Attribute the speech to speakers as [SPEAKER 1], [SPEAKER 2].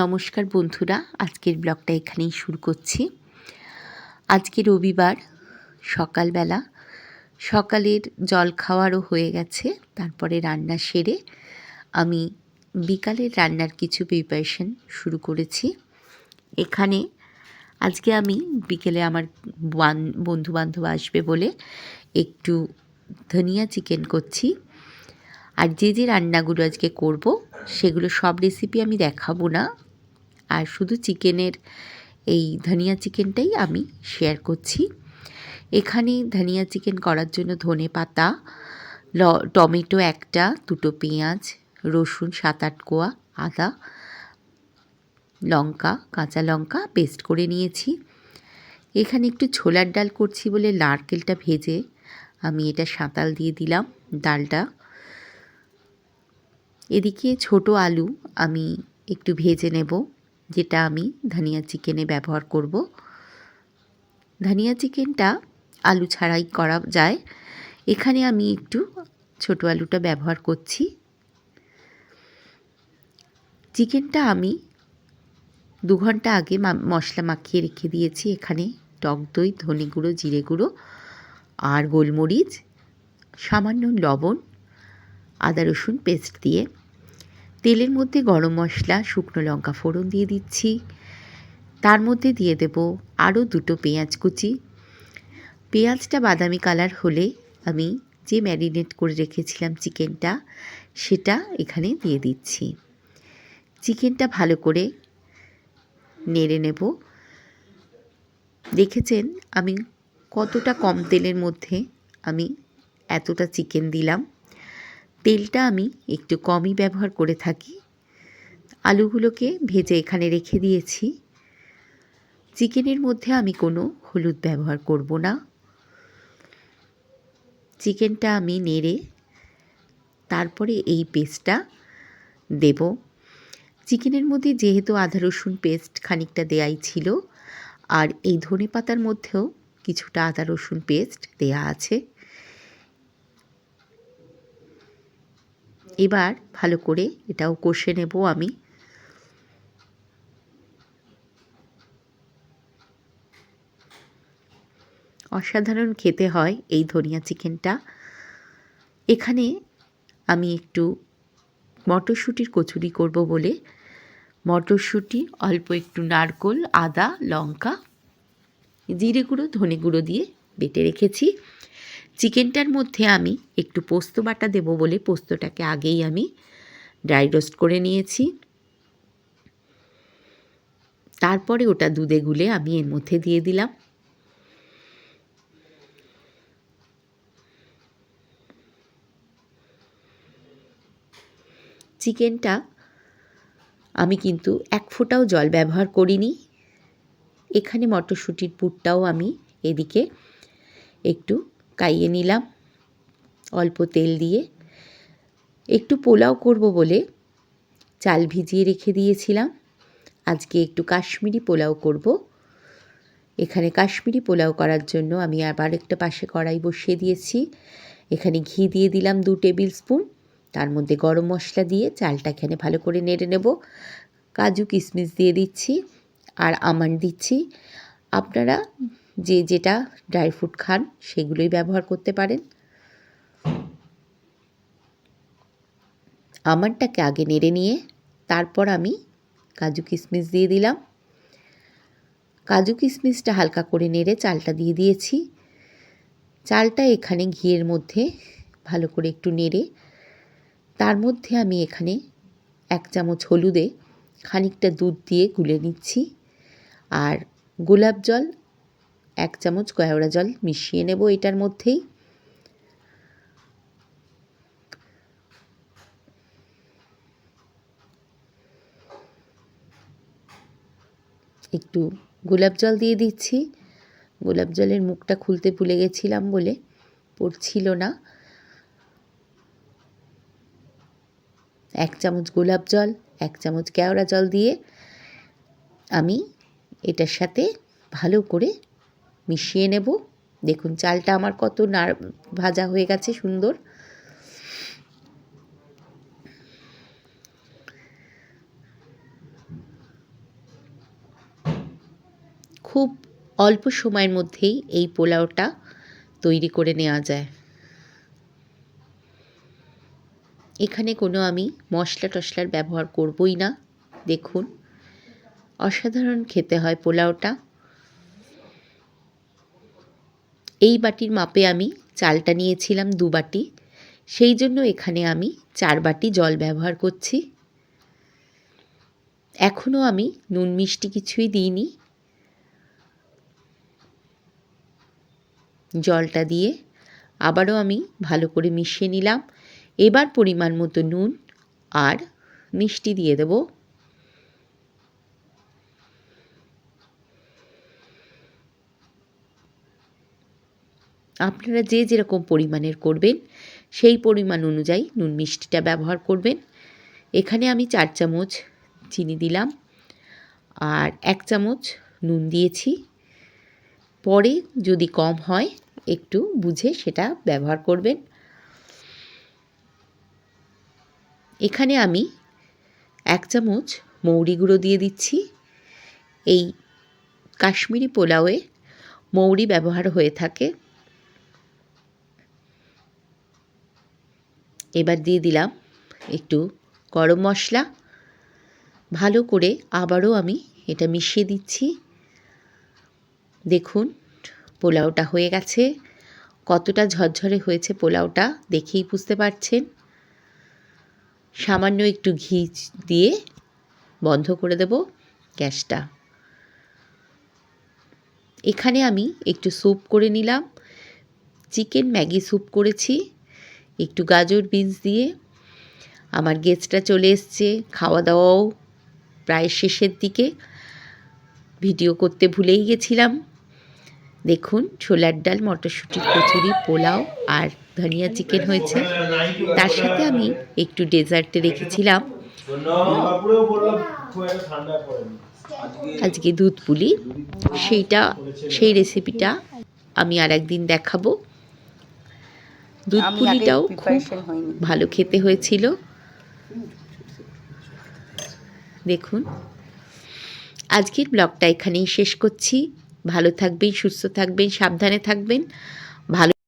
[SPEAKER 1] নমস্কার বন্ধুরা, আজকের ব্লগটা এখানেই শুরু করছি। আজকে রবিবার, সকালবেলা। সকালের জল খাওয়ারও হয়ে গেছে, তারপরে রান্না সেরে আমি বিকালের রান্নার কিছু প্রিপারেশন শুরু করেছি। এখানে আজকে আমি বিকেলে আমার বন্ধু বান্ধব আসবে বলে একটু ধনিয়া চিকেন করছি। আর যে যে রান্নাগুলো আজকে করব, সেগুলো সব রেসিপি আমি দেখাবো না। আর শুধু চিকেনের এই ধনিয়া চিকেনটাই আমি শেয়ার করছি। এখানে ধনিয়া চিকেন করার জন্য ধনে পাতা, ল, টমেটো একটা, দুটো পেঁয়াজ, রসুন সাত আট কোয়া, আদা, লঙ্কা, কাঁচা লঙ্কা পেস্ট করে নিয়েছি। এখানে একটু ছোলার ডাল করছি বলে নারকেলটা ভেজে আমি এটা সাঁতাল দিয়ে দিলাম ডালটা। এদিকে ছোট আলু আমি একটু ভেজে নেব। যেটা আমি ধনিয়া চিকেনে ব্যবহার করব। ধনিয়া চিকেনটা আলু ছাড়াই করা যায়। এখানে আমি একটু ছোট আলুটা ব্যবহার করছি। চিকেনটা আমি দু ঘণ্টা আগে মশলা মাখিয়ে রেখে দিয়েছি। এখানে টক দই, ধনে গুঁড়ো, জিরে গুঁড়ো আর গোলমরিচ, সামান্য লবণ, আদা রসুন পেস্ট দিয়ে তেলের মধ্যে গরম মশলা, শুকনো লঙ্কা ফোড়ন দিয়ে দিচ্ছি। তার মধ্যে দিয়ে দেব আরও দুটো পেঁয়াজ কুচি। পেঁয়াজটা বাদামি কালার হলে আমি যে ম্যারিনেট করে রেখেছিলাম চিকেনটা, সেটা এখানে দিয়ে দিচ্ছি। চিকেনটা ভালো করে নেড়ে নেব। দেখেছেন আমি কতটা কম তেলের মধ্যে আমি এতটা চিকেন দিলাম। তেলটা আমি একটু কমই ব্যবহার করে থাকি। আলুগুলোকে ভেজে এখানে রেখে দিয়েছি। চিকেনের মধ্যে আমি কোনো হলুদ ব্যবহার করব না। চিকেনটা আমি নেড়ে তারপরে এই পেস্টটা দেব। চিকেনের মধ্যে যেহেতু আদা রসুন পেস্ট খানিকটা দেয়াই ছিল, আর এই ধনে পাতার মধ্যেও কিছুটা আদা রসুন পেস্ট দেয়া আছে। এবার ভালো করে এটাও কষে নেব আমি। অসাধারণ খেতে হয় এই ধনিয়া চিকেনটা। এখানে আমি একটু মটরশুঁটির কচুরি করব বলে। মটরশুঁটি, অল্প একটু নারকোল, আদা, লঙ্কা, জিরে গুঁড়ো, ধনে গুঁড়ো দিয়ে বেটে রেখেছি। চিকেনটার মধ্যে আমি একটু পোস্ত বাটা দেবো বলে পোস্তটাকে আগেই আমি ড্রাই রোস্ট করে নিয়েছি। তারপরে ওটা দুধে গুলে আমি এর মধ্যে দিয়ে দিলাম। চিকেনটা আমি কিন্তু এক ফোঁটাও জল ব্যবহার করিনি। এখানে মটরশুঁটির পুরটাও আমি এদিকে একটু কাইয়ে নিলাম, অল্প তেল দিয়ে। একটু পোলাও করব বলে চাল ভিজিয়ে রেখে দিয়েছিলাম। আজকে একটু কাশ্মীরি পোলাও করব। এখানে কাশ্মীরি পোলাও করার জন্য আমি আবার একটা পাশে কড়াই বসিয়ে দিয়েছি। এখানে ঘি দিয়ে দিলাম দু টেবিল স্পুন। তার মধ্যে গরম মশলা দিয়ে চালটা এখানে ভালো করে নেড়ে নেব। কাজু কিশমিশ দিয়ে দিচ্ছি আর আমান্ড দিচ্ছি। আপনারা যে যেটা ড্রাই ফ্রুট খান সেগুলোই ব্যবহার করতে পারেন। আমারটাকে আগে নেড়ে নিয়ে তারপর আমি কাজু কিশমিশ দিয়ে দিলাম। কাজু কিশমিশটা হালকা করে নেড়ে চালটা দিয়ে দিয়েছি। চালটা এখানে ঘিয়ের মধ্যে ভালো করে একটু নেড়ে তার মধ্যে আমি এখানে এক চামচ হলুদে খানিকটা দুধ দিয়ে গুলে নিচ্ছি। আর গোলাপ জল এক চামচ কয়রা জল মিশিয়ে নেব এটার মধ্যেই। একটু গোলাপ জল দিয়ে দিচ্ছি। গোলাপ জলের মুখটা খুলতে ভুলে গেছিলাম বলে পড়ছিল না। এক চামচ গোলাপ জল, এক চামচ কেওড়া জল দিয়ে আমি এটার সাথে ভালো করে মিশিয়ে নেব। দেখুন, চালটা আমার কত নার, ভাজা হয়ে গেছে, সুন্দর। খুব অল্প সময়ের মধ্যেই এই পোলাওটা তৈরি করে নেওয়া যায়। এখানে কোনো আমি মশলা টশলার ব্যবহার করবই না। দেখুন, অসাধারণ খেতে হয় পোলাওটা। এই বাটির মাপে আমি চালটা নিয়েছিলাম দু বাটি। সেই জন্য এখানে আমি চার বাটি জল ব্যবহার করছি। এখনও আমি নুন মিষ্টি কিছুই দিইনি। জলটা দিয়ে আবারও আমি ভালো করে মিশিয়ে নিলাম। এবার পরিমাণ মতো নুন আর মিষ্টি দিয়ে দেব। আপনারা যে যেরকম পরিমাণের করবেন, সেই পরিমাণ অনুযায়ী নুন মিষ্টিটা ব্যবহার করবেন। এখানে আমি চার চামচ চিনি দিলাম আর এক চামচ নুন দিয়েছি। পরে যদি কম হয়, একটু বুঝে সেটা ব্যবহার করবেন। এখানে আমি এক চামচ মৌরি গুঁড়ো দিয়ে দিচ্ছি। এই কাশ্মীরি পোলাওয়ে মৌরি ব্যবহার হয়ে থাকে। এবার দিয়ে দিলাম একটু গরম মশলা। ভালো করে আবারও আমি এটা মিশিয়ে দিচ্ছি। দেখুন, পোলাওটা হয়ে গেছে। কতটা ঝরঝরে হয়েছে পোলাওটা দেখেই বুঝতে পারছেন। সামান্য একটু ঘি দিয়ে বন্ধ করে দেব গ্যাসটা। এখানে আমি একটু স্যুপ করে নিলাম। চিকেন ম্যাগি স্যুপ করেছি। একটু গাজর বিনস দিয়ে। আমার গেস্টটা চলে এসছে খাওয়া দাওয়াও প্রায় শেষের দিকে। ভিডিও করতে ভুলেই গেছিলাম। দেখুন, ছোলার ডাল, মটরশুঁটির কচুরি, পোলাও আর ধনিয়া চিকেন হয়েছে। তার সাথে আমি একটু ডেজার্টে রেখেছিলাম। আজকে দুধ পুলি। সেইটা, সেই রেসিপিটা আমি আর একদিন দেখাবো। দুধ পুলিটাও খুব ভালো খেতে হয়েছিল। দেখুন। আজকের ব্লগটা এখানেই শেষ করছি। ভালো থাকবেন সুস্থ থাকবেন সাবধানে থাকবেন।